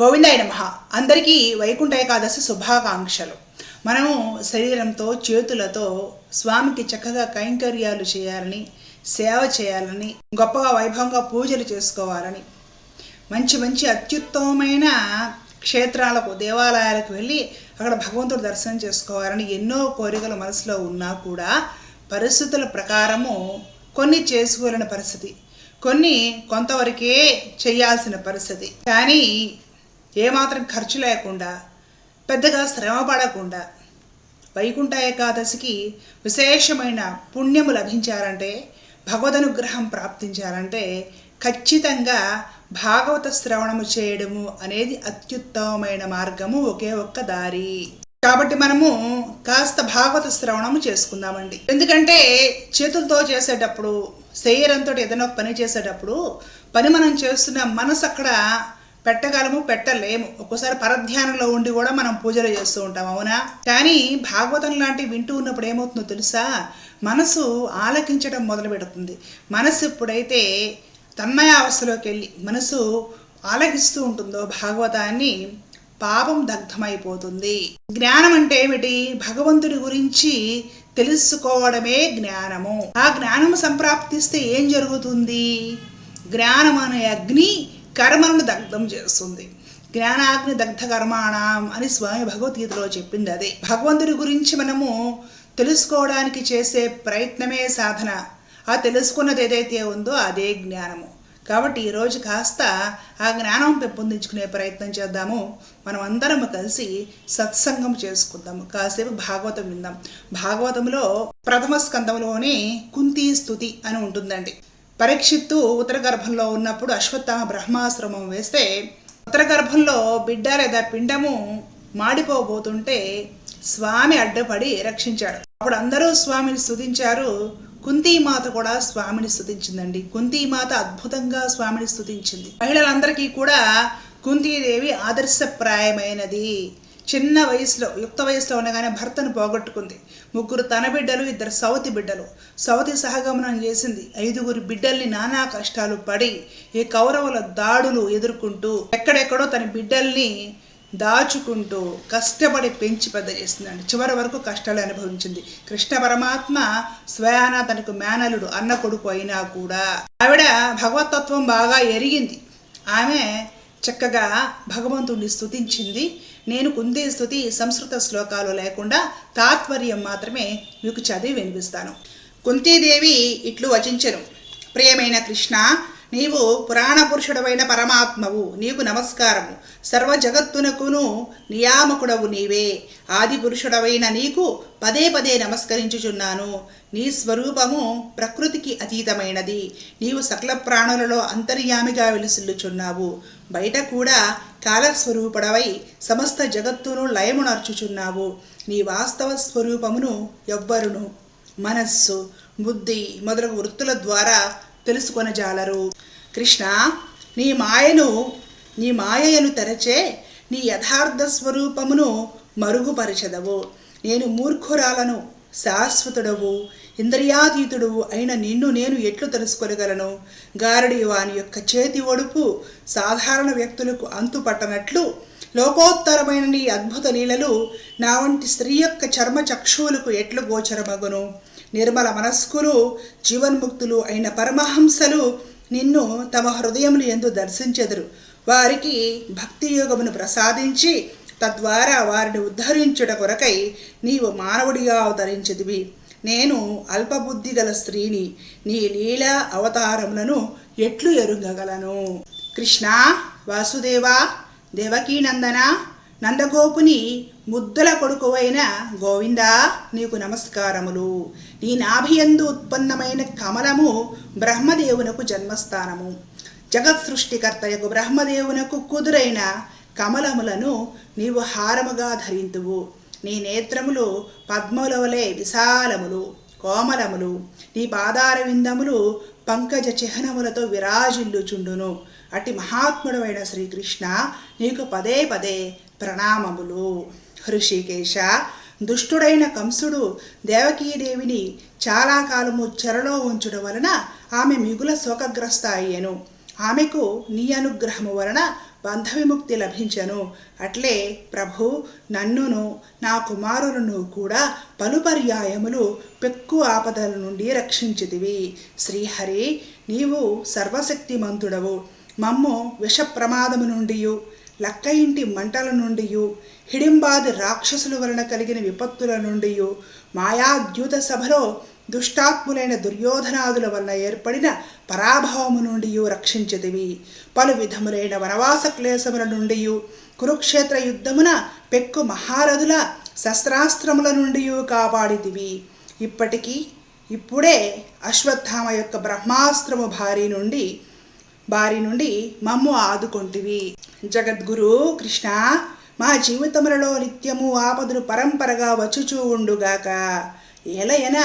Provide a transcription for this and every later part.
గోవిందాయ నమ. అందరికీ వైకుంఠ ఏకాదశి శుభాకాంక్షలు. మనము శరీరంతో చేతులతో స్వామికి చక్కగా కైంకర్యాలు చేయాలని సేవ చేయాలని గొప్పగా వైభవంగా పూజలు చేసుకోవాలని మంచి మంచి అత్యుత్తమమైన క్షేత్రాలకు దేవాలయాలకు వెళ్ళి అక్కడ భగవంతుడు దర్శనం చేసుకోవాలని ఎన్నో కోరికలు మనసులో ఉన్నా కూడా పరిస్థితుల ప్రకారము కొన్ని చేసుకోలేని పరిస్థితి. కొన్ని కొంతవరకే చేయాల్సిన పరిస్థితి. కానీ ఏమాత్రం ఖర్చు లేకుండా పెద్దగా శ్రమ పడకుండా వైకుంఠ ఏకాదశికి విశేషమైన పుణ్యము లభించారంటే భగవదనుగ్రహం ప్రాప్తించాలంటే ఖచ్చితంగా భాగవత శ్రవణము చేయడము అనేది అత్యుత్తమమైన మార్గము ఒకే ఒక్క దారి. కాబట్టి మనము కాస్త భాగవత శ్రవణము చేసుకుందామండి. ఎందుకంటే చేతులతో చేసేటప్పుడు శరీరంతో ఏదైనా పని చేసేటప్పుడు పని మనం చేస్తున్న మనసు అక్కడ పెట్టగలము పెట్టలేము. ఒక్కోసారి పరధ్యానంలో ఉండి కూడా మనం పూజలు చేస్తూ ఉంటాం అవునా? కానీ భాగవతం లాంటివి వింటూ ఉన్నప్పుడు ఏమవుతుందో తెలుసా? మనసు ఆలకించడం మొదలు పెడుతుంది. మనసు ఎప్పుడైతే తన్మయావస్థలోకి వెళ్ళి మనసు ఆలకిస్తూ ఉంటుందో భాగవతాన్ని పాపం దగ్ధమైపోతుంది. జ్ఞానం అంటే ఏమిటి? భగవంతుడి గురించి తెలుసుకోవడమే జ్ఞానము. ఆ జ్ఞానము సంప్రాప్తిస్తే ఏం జరుగుతుంది? జ్ఞానం అనే అగ్ని కర్మలను దగ్ధం చేస్తుంది. జ్ఞానాగ్ని దగ్ధ కర్మాణం అని స్వామి భగవద్గీతలో చెప్పింది అదే. భగవంతుడి గురించి మనము తెలుసుకోవడానికి చేసే ప్రయత్నమే సాధన. ఆ తెలుసుకున్నది ఏదైతే ఉందో అదే జ్ఞానము. కాబట్టి ఈరోజు కాస్త ఆ జ్ఞానం పెంపొందించుకునే ప్రయత్నం చేద్దాము. మనం అందరం కలిసి సత్సంగం చేసుకుందాము. కాసేపు భాగవతం విందాం. భాగవతంలో ప్రథమ స్కందంలోనే కుంతి స్థుతి అని ఉంటుందండి. పరీక్షిత్తు ఉత్తర గర్భంలో ఉన్నప్పుడు అశ్వత్థామ బ్రహ్మాశ్రమం వేస్తే ఉత్తర గర్భంలో బిడ్డ లేదా పిండము మాడిపోబోతుంటే స్వామి అడ్డపడి రక్షించాడు. అప్పుడు అందరూ స్వామిని స్థుతించారు కుంతీమాత కూడా స్వామిని స్థుతించిందండి కుంతీమాత అద్భుతంగా స్వామిని స్థుతించింది మహిళలందరికీ కూడా కుంతీదేవి ఆదర్శప్రాయమైనది. చిన్న వయసులో యుక్త వయసులో ఉండగానే భర్తను పోగొట్టుకుంది. ముగ్గురు తన బిడ్డలు ఇద్దరు సవతి బిడ్డలు. సవతి సహగమనం చేసింది. ఐదుగురు బిడ్డల్ని నానా కష్టాలు పడి ఈ కౌరవుల దాడులు ఎదుర్కొంటూ ఎక్కడెక్కడో తన బిడ్డల్ని దాచుకుంటూ కష్టపడి పెంచి పెద్ద చేసిందండి. చివరి వరకు కష్టాలు అనుభవించింది. కృష్ణ పరమాత్మ స్వయాన తనకు మేనలుడు అన్న కొడుకు అయినా కూడా. ఆవిడ భగవతత్వం బాగా ఎరిగింది. ఆమె చక్కగా భగవంతుడిని స్తుతించింది. నేను కుందే స్థుతి సంస్కృత శ్లోకాలు లేకుండా తాత్పర్యం మాత్రమే మీకు చదివి వినిపిస్తాను. కుంతీదేవి ఇట్లు వచించెను. ప్రియమైన కృష్ణ నీవు పురాణ పురుషుడవైన పరమాత్మవు నీకు నమస్కారము. సర్వ జగత్తునకును నియామకుడవు నీవే. ఆది పురుషుడవైన నీకు పదే పదే నమస్కరించుచున్నాను. నీ స్వరూపము ప్రకృతికి అతీతమైనది. నీవు సకల ప్రాణులలో అంతర్యామిగా వెలుసిల్లుచున్నావు. బయట కూడా కాలస్వరూపుడవై సమస్త జగత్తును లయమునర్చుచున్నావు. నీ వాస్తవ స్వరూపమును ఎవ్వరును మనస్సు బుద్ధి మొదలగు వృత్తుల ద్వారా తెలుసుకొనజాలరు కృష్ణ నీ మాయను నీ మాయను తెరచే నీ యథార్థ స్వరూపమును మరుగుపరచదవు. నేను మూర్ఖురాలను శాశ్వతుడవు. ఇంద్రియాతీతుడు అయిన నిన్ను నేను ఎట్లు తెలుసుకోగలను? గారడి వాని యొక్క చేతి ఒడుపు సాధారణ వ్యక్తులకు అంతుపట్టనట్లు లోకోత్తరమైన నీ అద్భుత లీలలు నా వంటి స్త్రీ యొక్క చర్మ చక్షువులకు ఎట్లు గోచరమగును? నిర్మల మనస్కులు జీవన్ముక్తులు అయిన పరమహంసలు నిన్ను తమ హృదయములు ఎందు దర్శించెదరు. వారికి భక్తి యోగమును ప్రసాదించి తద్వారా వారిని ఉద్ధరించుట కొరకై నీవు మానవుడిగా అవతరించదివి నేను అల్పబుద్ధి గల స్త్రీని నీ లీలా అవతారములను ఎట్లు ఎరుగగలను? కృష్ణ వాసుదేవా దేవకీనందన నందగోపుని ముద్దుల కొడుకువైన గోవిందా నీకు నమస్కారములు. నీ నాభియందు ఉత్పన్నమైన కమలము బ్రహ్మదేవునకు జన్మస్థానము. జగత్ సృష్టికర్తయకు బ్రహ్మదేవునకు కుదురైన కమలములను నీవు హారముగా ధరింతువు. నీ నేత్రములు పద్మలవలే విశాలములు కోమలములు. నీ పాదార విందములు పంకజ చిహ్నములతో విరాజిల్లుచుండును. అట్టి మహాత్ముడమైన శ్రీకృష్ణ నీకు పదే పదే ప్రణామములు. హృషికేశ దుష్టుడైన కంసుడు దేవకీదేవిని చాలా కాలము చెరలో ఉంచడం వలన ఆమె మిగుల శోకగ్రస్త అయ్యను ఆమెకు నీ అనుగ్రహము వలన బంధ విముక్తి లభించను. అట్లే ప్రభు నన్నును నా కుమారులను కూడా పలు పర్యాయములు పెక్కు ఆపదల నుండి రక్షించితివి. శ్రీహరి నీవు సర్వశక్తిమంతుడవు. మమ్ము విష ప్రమాదము నుండి లక్క ఇంటి మంటల నుండి హిడింబాది రాక్షసుల వలన కలిగిన విపత్తుల నుండి మాయాద్యూత సభలో దుష్టాత్ములైన దుర్యోధనాదుల వల్ల ఏర్పడిన పరాభవము నుండి రక్షించదివి. పలు విధములైన వనవాస క్లేశముల నుండి కురుక్షేత్ర యుద్ధమున పెక్కు మహారథుల శస్త్రాస్త్రముల నుండి కాపాడిదివి ఇప్పటికీ ఇప్పుడే అశ్వత్థామ యొక్క బ్రహ్మాస్త్రము భారీ నుండి బారి నుండి మమ్ము ఆదుకొంటివి. జగద్గురు కృష్ణ మా జీవితములలో నిత్యము ఆపదలు పరంపరగా వచ్చుచూ ఉండుగాక ఏలయన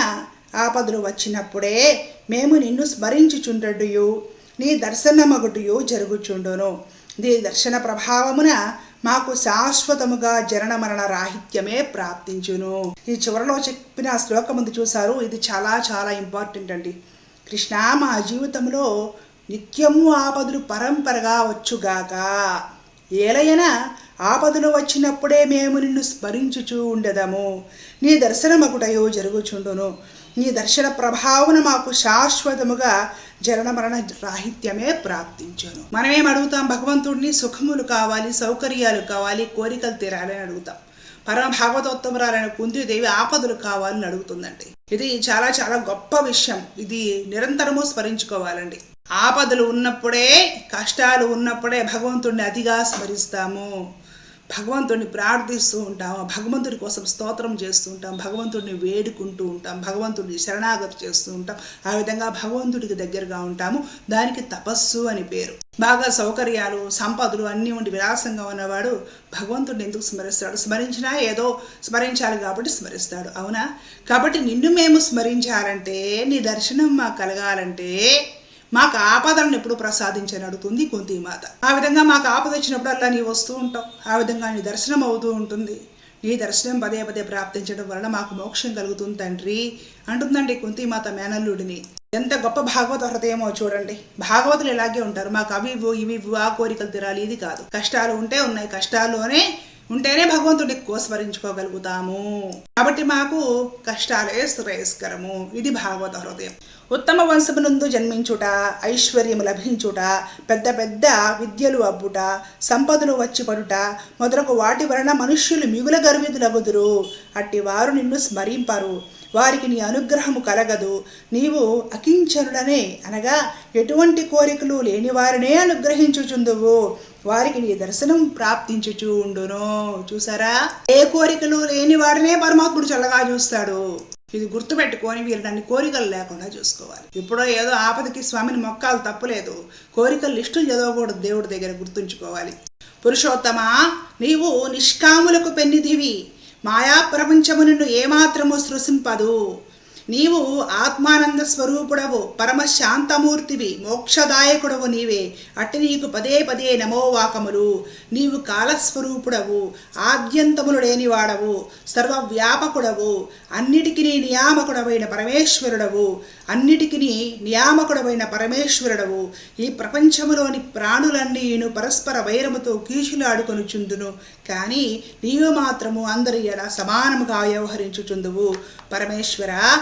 ఆపదలు వచ్చినప్పుడే మేము నిన్ను స్మరించుచుండటయు నీ దర్శనమగుటయు జరుగుచుండును. నీ దర్శన ప్రభావమున మాకు శాశ్వతముగా జనన మరణ రాహిత్యమే ప్రాప్తించును. ఈ చివరిలో చెప్పిన శ్లోకం ముందు చూశారు. ఇది చాలా చాలా ఇంపార్టెంట్ అండి. కృష్ణ మా జీవితంలో నిత్యము ఆపదలు పరంపరగా వచ్చుగాక. ఏలయన ఆపదలు వచ్చినప్పుడే మేము నిన్ను స్మరించుచూ ఉండదము. నీ దర్శనమగుటయో జరుగుచుండును. నీ దర్శన ప్రభావన మాకు శాశ్వతముగా జనమరణ రాహిత్యమే ప్రాప్తించాను. మనమేం అడుగుతాం? భగవంతుడిని సుఖములు కావాలి సౌకర్యాలు కావాలి కోరికలు తీరాలని అడుగుతాం. పరమ భాగవతోత్తమరాలైన కుంతిదేవి ఆపదలు కావాలని అడుగుతుందండి. ఇది చాలా చాలా గొప్ప విషయం. ఇది నిరంతరము స్మరించుకోవాలండి. ఆపదలు ఉన్నప్పుడే కష్టాలు ఉన్నప్పుడే భగవంతుడిని అతిగా స్మరిస్తాము. భగవంతుడిని ప్రార్థిస్తూ ఉంటాం భగవంతుడి కోసం స్తోత్రం చేస్తూ ఉంటాం భగవంతుడిని వేడుకుంటూ ఉంటాం భగవంతుడిని శరణాగతి చేస్తూ ఉంటాం ఆ విధంగా భగవంతుడికి దగ్గరగా ఉంటాము. దానికి తపస్సు అని పేరు. బాగా సౌకర్యాలు సంపదలు అన్నీ ఉండి విలాసంగా ఉన్నవాడు భగవంతుడిని ఎందుకు స్మరిస్తాడు? స్మరించినా ఏదో స్మరించాలి కాబట్టి స్మరిస్తాడు. అవునా? కాబట్టి నిన్ను మేము స్మరించాలంటే నీ దర్శనం మాకు కలగాలంటే మాకు ఆపదలను ఎప్పుడు ప్రసాదించని అడుగుతుంది కుంతిమాత. ఆ విధంగా మాకు ఆపద వచ్చినప్పుడల్లా నీ వస్తూ ఉంటావు. ఆ విధంగా నీ దర్శనం అవుతూ ఉంటుంది. నీ దర్శనం పదే పదే ప్రాప్తించడం వలన మాకు మోక్షం కలుగుతుంది తండ్రి. అంటుందండి కుంతిమాత మేనల్లుడిని. ఎంత గొప్ప భాగవత హృదయమో చూడండి. భాగవతులు ఇలాగే ఉంటారు. మాకు అవి ఇవి ఆ కోరికలు తిరాలి. ఇది కాదు. కష్టాలు ఉంటే ఉన్నాయి. కష్టాల్లోనే ఉంటేనే భగవంతుడిని ఎక్కువ స్మరించుకోగలుగుతాము కాబట్టి మాకు కష్టాలే శ్రేయస్కరము ఇది భాగవత హృదయం. ఉత్తమ వంశమునందు జన్మించుట ఐశ్వర్యము లభించుట పెద్ద పెద్ద విద్యలు అబ్బుట సంపదలు వచ్చి పడుట మొదలగు వాటి వలన మనుష్యులు మిగుల గర్వితులగుదురు. అట్టి వారు నిన్ను స్మరింపరు. వారికి నీ అనుగ్రహము కలగదు. నీవు అకించనుడనే అనగా ఎటువంటి కోరికలు లేని వారినే అనుగ్రహించుచుందువు. వారికి నీ దర్శనం ప్రాప్తించుచు ఉండును. చూసారా? ఏ కోరికలు లేని వాడినే పరమాత్ముడు చల్లగా చూస్తాడు. ఇది గుర్తుపెట్టుకొని వీరు దాన్ని కోరికలు లేకుండా చూసుకోవాలి. ఇప్పుడు ఏదో ఆపదకి స్వామిని మొక్కాలు తప్పలేదు. కోరికలు లిస్టులు చదవకూడదు దేవుడి దగ్గర గుర్తుంచుకోవాలి. పురుషోత్తమా నీవు నిష్కాములకు పెన్నిధివి మాయా ప్రపంచము నిన్ను ఏమాత్రము సృశింపదు. నీవు ఆత్మానంద స్వరూపుడవు పరమశాంతమూర్తివి మోక్షదాయకుడవు నీవే. అట్టి నీకు పదే పదే నమోవాకములు నీవు కాలస్వరూపుడవు ఆద్యంతములు లేనివాడవు సర్వవ్యాపకుడవు. అన్నిటికీ నియామకుడవైన పరమేశ్వరుడవు. అన్నిటికీ నియామకుడవైన పరమేశ్వరుడవు. ఈ ప్రపంచములోని ప్రాణులన్నీను పరస్పర వైరముతో కీచులాడుకొనుచుందును కానీ నీవు మాత్రము అందరి ఎలా సమానముగా వ్యవహరించుచుందువు. పరమేశ్వర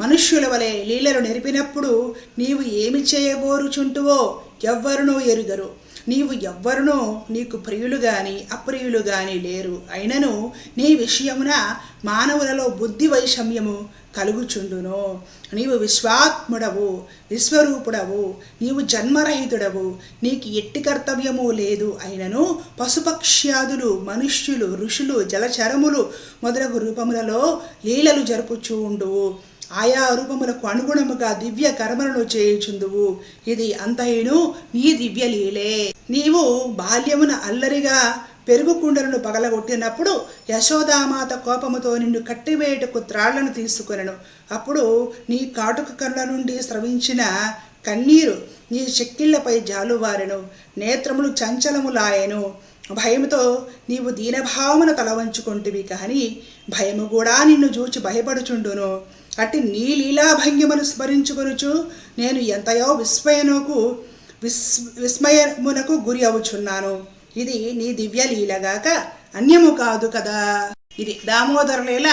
మనుష్యుల వలె లీలలు నెరిపినప్పుడు నీవు ఏమి చేయబోరుచుంటువో ఎవ్వరునూ ఎరుగరు. నీవు ఎవ్వరునూ నీకు ప్రియులు గాని అప్రియులు గాని లేరు. అయినను నీ విషయమున మానవులలో బుద్ధి వైషమ్యము కలుగుచుండును. నీవు విశ్వాత్ముడవు విశ్వరూపుడవు నీవు జన్మరహితుడవు నీకు ఎట్టి కర్తవ్యము లేదు. అయినను పశుపక్ష్యాదులు మనుష్యులు ఋషులు జలచరములు మొదలగు రూపములలో లీలలు జరుపుచూ ఉండువు ఆయా రూపములకు అనుగుణముగా దివ్య కర్మలను చేయుచుందువు. ఇది అంతయును నీ దివ్య లీలే. నీవు బాల్యమున అల్లరిగా పెరుగు కుండలను పగలగొట్టినప్పుడు యశోదామాత కోపముతో నిన్ను కట్టివేయటకు త్రాళ్ళను తీసుకొనను. అప్పుడు నీ కాటుక కళ్ళ నుండి స్రవించిన కన్నీరు నీ చెక్కిళ్ళపై జాలువారెను. నేత్రములు చంచలములాయెను. భయముతో నీవు దీనభావమున తలవంచుకుంటువి కానీ భయము కూడా నిన్ను చూచి భయపడుచుండును. అట్టి నీ లీలాభంగిమను స్మరించుకొనుచు నేను ఎంతయో విస్మయనకు విస్ విస్మయమునకు గురి అవుచున్నాను. ఇది నీ దివ్య లీలగాక అన్యము కాదు కదా. ఇది దామోదర లీల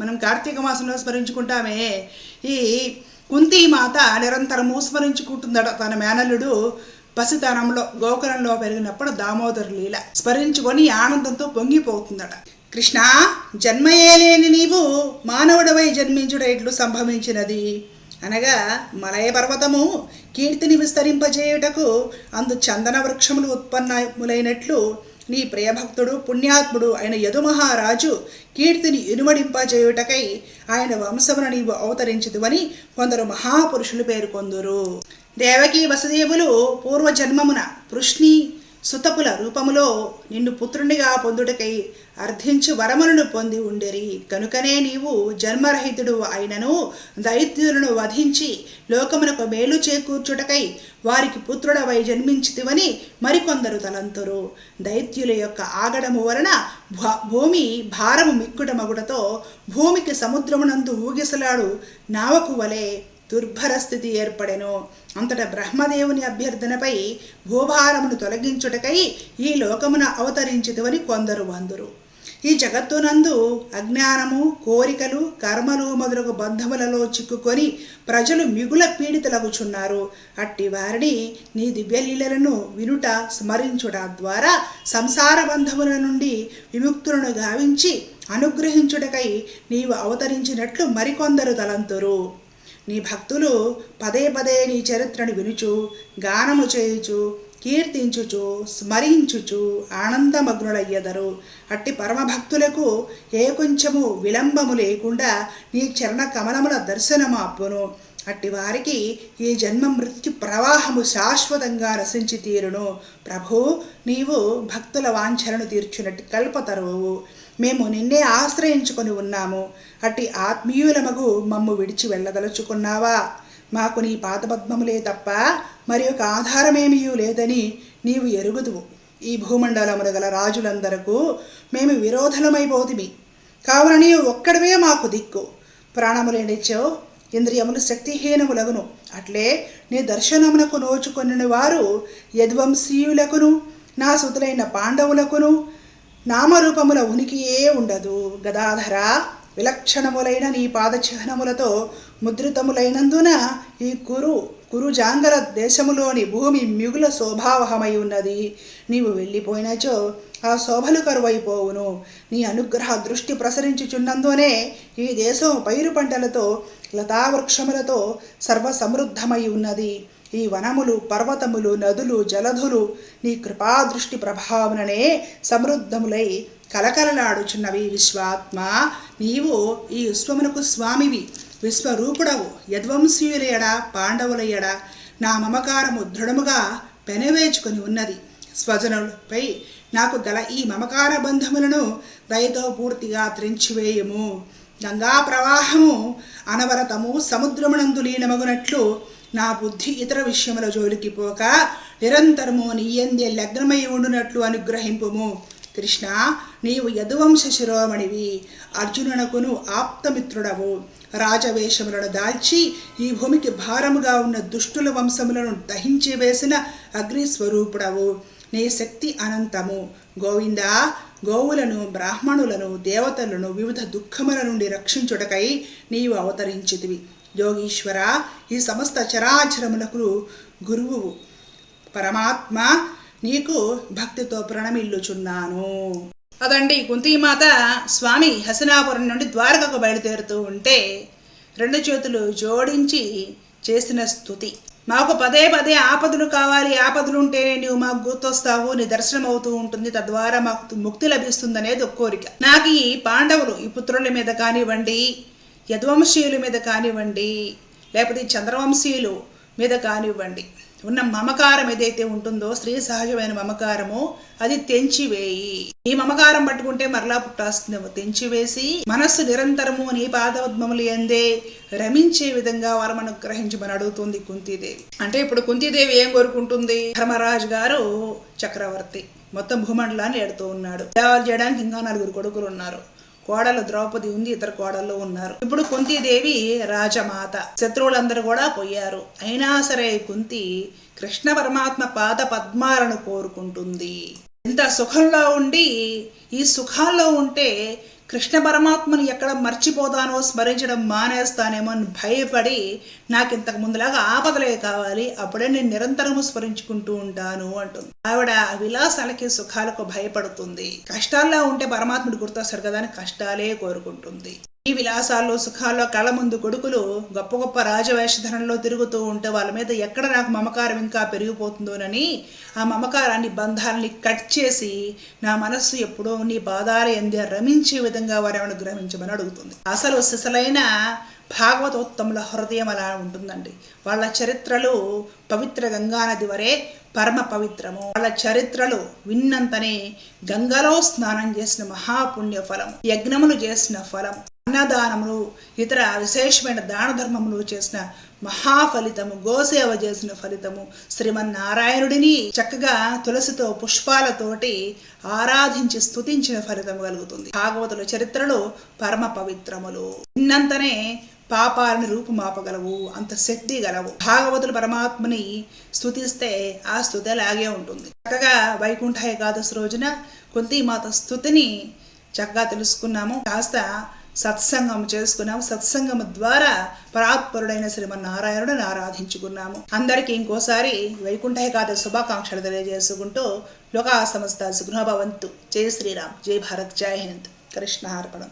మనం కార్తీక మాసంలో స్మరించుకుంటామే. ఈ కుంతీ మాత నిరంతరము స్మరించుకుంటుందట తన మేనల్లుడు పసితనంలో గోకులంలో పెరిగినప్పుడు దామోదర లీల స్మరించుకొని ఆనందంతో పొంగిపోతుందట కృష్ణ జన్మయేలేని నీవు మానవుడవై జన్మించుట ఇట్లు సంభవించినది. అనగా మలయ పర్వతము కీర్తిని విస్తరింపజేయుటకు అందు చందన వృక్షములు ఉత్పన్నములైనట్లు నీ ప్రియభక్తుడు పుణ్యాత్ముడు అయిన యదుమహారాజు కీర్తిని ఇనుమడింపజేయుటకై ఆయన వంశమున నీవు అవతరించదువని కొందరు మహాపురుషులు పేర్కొందురు. దేవకీ వసుదేవులు పూర్వజన్మమున పృష్ణి సుతపుల రూపములో నిన్ను పుత్రునిగా పొందుటకై అర్థించు వరములను పొంది ఉండిరి. కనుకనే నీవు జన్మరహితుడు అయినను దైత్యులను వధించి లోకమునకు మేలు చేకూర్చుటకై వారికి పుత్రుడవై జన్మించితివని మరికొందరు తలంతురు. దైత్యుల యొక్క ఆగడము వలన భ- భూమి భారము మిక్కుట మగుటతో భూమికి సముద్రమునందు ఊగిసలాడు నావకు వలె దుర్భర స్థితి ఏర్పడెను. అంతట బ్రహ్మదేవుని అభ్యర్థనపై భూభారమును తొలగించుటకై ఈ లోకమున అవతరించితివని కొందరు వందురు. ఈ జగత్తునందు అజ్ఞానము కోరికలు కర్మలు మొదలగు బంధములలో చిక్కుకొని ప్రజలు మిగుల పీడితులగుచున్నారు. అట్టి వారిని నీ దివ్యలీలలను వినుట స్మరించుట ద్వారా సంసార బంధముల నుండి విముక్తులను గావించి అనుగ్రహించుటకై నీవు అవతరించినట్లు మరికొందరు తలంతురు. నీ భక్తులు పదే పదే నీ చరిత్రను వినుచు గానము చేయుచు కీర్తించుచు స్మరించుచు ఆనందమగ్నులయ్యదరు. అట్టి పరమభక్తులకు ఏ కొంచెము విలంబము లేకుండా నీ చరణ కమలముల దర్శనము అప్పును. అట్టి వారికి ఈ జన్మ మృత్యు ప్రవాహము శాశ్వతంగా రసించి తీరును. ప్రభు నీవు భక్తుల వాంఛలను తీర్చునట్టు కల్పతరువు మేము నిన్నే ఆశ్రయించుకొని ఉన్నాము. అట్టి ఆత్మీయులమగు మమ్ము విడిచి వెళ్ళదలుచుకున్నావా? మాకు నీ పాదపద్మములే తప్ప మరి ఒక ఆధారమేమీయూ లేదని నీవు ఎరుగుదువు. ఈ భూమండలములు గల రాజులందరకు మేము విరోధులమైపోతిమి కావున నీవు ఒక్కడవే మాకు దిక్కు. ప్రాణములేనిచ్చావు ఇంద్రియములు శక్తిహీనములగును. అట్లే నీ దర్శనమునకు నోచుకొనిన వారు యద్వంశీయులకును నా సుతులైన పాండవులకును నామరూపముల ఉనికియే ఉండదు. గదాధర విలక్షణములైన నీ పాదచిహ్నములతో ముద్రితములైనందున ఈ కురు కురుజాంగర దేశములోని భూమి మిగుల శోభావహమై ఉన్నది. నీవు వెళ్ళిపోయినచో ఆ శోభలు కరువైపోవును. నీ అనుగ్రహ దృష్టి ప్రసరించుచున్నందునే ఈ దేశం పైరు పంటలతో లతావృక్షములతో సర్వసమృద్ధమై ఉన్నది. ఈ వనములు పర్వతములు నదులు జలధులు నీ కృపాదృష్టి ప్రభావననే సమృద్ధములై కలకలలాడుచున్నవి విశ్వాత్మ. నీవు ఈ విశ్వమునకు స్వామివి. విశ్వరూపుడవు. యద్వంశీయుల ఎడ పాండవుల ఎడ నా మమకారము దృఢముగా పెనవేచుకొని ఉన్నది. స్వజనులపై నాకు గల ఈ మమకార బంధములను దయతో పూర్తిగా త్రించివేయము. గంగా ప్రవాహము అనవరతము సముద్రమునందు లీనమగునట్లు నా బుద్ధి ఇతర విషయముల జోలికి పోక నిరంతరము నీయందే లగ్నమై ఉండునట్లు అనుగ్రహింపుము. కృష్ణ నీవు యదువంశ శిరోమణివి అర్జునునకును ఆప్తమిత్రుడవు. రాజవేషములను దాల్చి ఈ భూమికి భారముగా ఉన్న దుష్టుల వంశములను దహించి వేసిన అగ్నిస్వరూపుడవు. నీ శక్తి అనంతము. గోవింద గోవులను బ్రాహ్మణులను దేవతలను వివిధ దుఃఖముల నుండి రక్షించుటకై నీవు అవతరించితివి. యోగీశ్వర ఈ సమస్త చరాచరములకు గురువు. పరమాత్మ నీకు భక్తితో ప్రణమిల్లుచున్నాను. అదండి కుంతీమాత. స్వామి హసనాపురం నుండి ద్వారకకు బయలుదేరుతూ ఉంటే రెండు చేతులు జోడించి చేసిన స్థుతి. మాకు పదే పదే ఆపదలు కావాలి. ఆపదలు ఉంటేనే నువ్వు మాకు గుర్తొస్తావు. నీ దర్శనం అవుతూ ఉంటుంది. తద్వారా మాకు ముక్తి లభిస్తుందనేది ఒక కోరిక. నాకు ఈ పాండవులు ఈ పుత్రుల మీద కానివ్వండి యద్వంశీయుల మీద కానివ్వండి లేకపోతే ఈ చంద్రవంశీయులు మీద కానివ్వండి ఉన్న మమకారం ఏదైతే ఉంటుందో స్త్రీ సహజమైన మమకారము అది తెంచివేయి. ఈ మమకారం పట్టుకుంటే మరలా పుట్టాస్తుందేమో తెంచివేసి మనస్సు నిరంతరము నీ పాదపద్మములు ఎందే రమించే విధంగా వరమను గ్రహించమని అడుగుతుంది కుంతీదేవి. అంటే ఇప్పుడు కుంతీదేవి ఏం కోరుకుంటుంది? ధర్మరాజు గారు చక్రవర్తి. మొత్తం భూమండలాన్ని ఎడుతూ ఉన్నాడు. సేవలు చేయడానికి ఇంకా నలుగురు కొడుకులు ఉన్నారు. కోడలు ద్రౌపది ఉంది ఇద్దరు కోడళ్ళు ఉన్నారు. ఇప్పుడు కుంతీదేవి రాజమాత. శత్రువులందరూ కూడా పోయారు. అయినా సరే కుంతి కృష్ణ పరమాత్మ పాద పద్మాలను కోరుకుంటుంది. ఇంత సుఖంలో ఉండి ఈ సుఖాల్లో ఉంటే కృష్ణ పరమాత్మని ఎక్కడ మర్చిపోతానో స్మరించడం మానేస్తానేమో అని భయపడి నాకు ఇంతకు ముందులాగా ఆపదలే కావాలి అప్పుడే నేను నిరంతరము స్మరించుకుంటూ ఉంటాను అంటుంది. ఆవిడ విలాసాలకి సుఖాలకు భయపడుతుంది. కష్టాల్లో ఉంటే పరమాత్ముడు గుర్తొస్తాడు కదా అని కష్టాలే కోరుకుంటుంది. ఈ విలాసాల్లో సుఖాల్లో కళ్ళ ముందు కొడుకులు గొప్ప గొప్ప రాజవేషధనంలో తిరుగుతూ ఉంటే వాళ్ళ మీద ఎక్కడ నాకు మమకారం ఇంకా పెరిగిపోతుందోనని ఆ మమకారాన్ని బంధాలని కట్ చేసి నా మనస్సు ఎప్పుడో నీ బాధాల ఎందే రమించే విధంగా వారు అనుగ్రహించమని అడుగుతుంది. అసలు సిసలైన భాగవతోత్తముల హృదయం అలా ఉంటుందండి. వాళ్ళ చరిత్రలు పవిత్ర గంగానది వరే పరమ పవిత్రము. వాళ్ళ చరిత్రలు విన్నంతనే గంగలో స్నానం చేసిన మహాపుణ్య ఫలం యజ్ఞములు చేసిన ఫలం అన్నదానములు ఇతర విశేషమైన దాన ధర్మములు చేసిన మహాఫలితము గోసేవ చేసిన ఫలితము శ్రీమన్నారాయణుడిని చక్కగా తులసితో పుష్పాలతోటి ఆరాధించి స్థుతించిన ఫలితం కలుగుతుంది. భాగవతుల చరిత్రలు పరమ పవిత్రములు. విన్నంతనే పాపాలను రూపుమాపగలవు అంత శక్తి గలవు. భాగవతులు పరమాత్మని స్తుతిస్తే ఆ స్థుతి అలాగే ఉంటుంది. చక్కగా వైకుంఠ ఏకాదశి రోజున కుంతిమాత స్థుతిని చక్కగా తెలుసుకున్నాము. కాస్త సత్సంగం చేసుకున్నాము. సత్సంగం ద్వారా పరాత్పరుడైన శ్రీమన్నారాయణుడిని ఆరాధించుకున్నాము. అందరికీ ఇంకోసారి వైకుంఠ ఏకాదశి శుభాకాంక్షలు తెలియజేసుకుంటూ లోకా సమస్త సుగ్నభవంతు జై శ్రీరామ్. జై భారత్. జై హింద్. కృష్ణ అర్పణం.